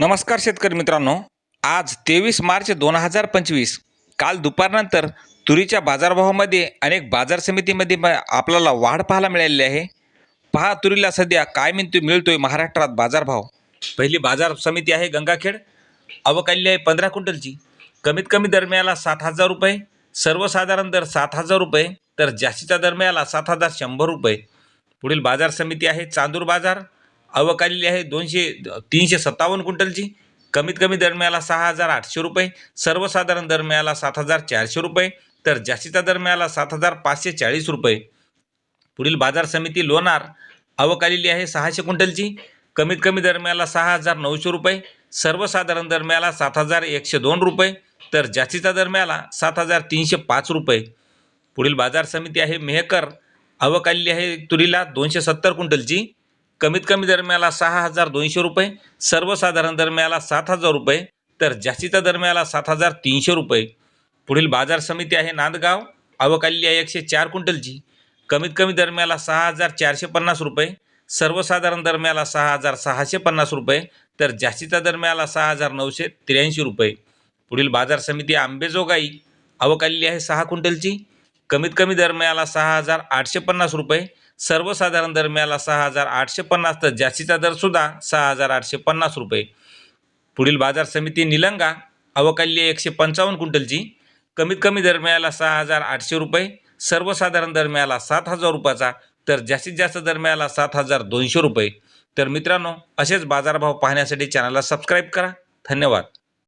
नमस्कार शेतकरी मित्रांनो. आज तेवीस मार्च दोन हजार पंचवीस. काल दुपारनंतर तुरीच्या बाजारभावामध्ये अनेक बाजार समितीमध्ये आपल्याला वाढ पाहायला मिळालेली आहे. पहा तुरीला सध्या काय मिळतो मिळतोय महाराष्ट्रात बाजारभाव. पहिली बाजार समिती आहे गंगाखेड. अवकाली आहे पंधरा क्विंटलची. कमीत कमी दरम्याला सात हजार रुपये. सर्वसाधारण दर सात हजार रुपये. तर जास्तीचा दरम्याला सात हजार शंभर रुपये. पुढील बाजार समिती आहे चांदूर बाजार. अवकालेली आहे दोनशे तीनशे सत्तावन्न क्विंटलची. कमीत कमी दर मिळाला सहा हजार आठशे रुपये. सर्वसाधारण दर मिळाला सात हजार चारशे रुपये. तर जास्तीचा दर मिळाला सात हजार पाचशे चाळीस रुपये. पुढील बाजार समिती लोणार. अवकालेली आहे सहाशे क्विंटलची. कमीत कमी दर मिळाला सहा हजार नऊशे रुपये. सर्वसाधारण दर मिळाला सात हजार एकशे दोन रुपये. तर जास्तीचा दर मिळाला सात हजार तीनशे पाच रुपये. पुढील बाजार समिती आहे मेहकर. अवकालेली आहे तुरीला दोनशे सत्तर क्विंटलची. कमीत कमी दरम्याला सहा हजार दोनशे रुपये सर्वसाधारण दरम्याला सात हजार रुपये तर जास्तीचा दरम्याला सात हजार तीनशे रुपये. पुढील बाजार समिती आहे नांदगाव अवकालेली आहे एकशे चार क्विंटलची. कमीत कमी दरम्याला सहा हजार चारशे पन्नास रुपये सर्वसाधारण दरम्याला सहा हजार सहाशे पन्नास रुपये तर जास्तीचा दरम्याला सहा हजार नऊशे त्र्याऐंशी रुपये. पुढील बाजार समिती आंबेजोगाई अवकालेली आहे सहा क्विंटलची. कमीत कमी दर मिळाला सहा हजार आठशे पन्नास रुपये. सर्वसाधारण दर मिळाला सहा हजार आठशे पन्नास तर जास्तीचा दरसुद्धा सहा हजार आठशे पन्नास रुपये. पुढील बाजार समिती निलंगा अवकाल्य एकशे पंचावन्न क्विंटलची. कमीत कमी दर मिळाला सहा हजार आठशे रुपये. सर्वसाधारण दर मिळाला सात हजार रुपयाचा तर जास्तीत जास्त दर मिळाला सात हजार दोनशे रुपये. तर मित्रांनो असेच बाजारभाव पाहण्यासाठी चॅनलला सबस्क्राईब करा. धन्यवाद.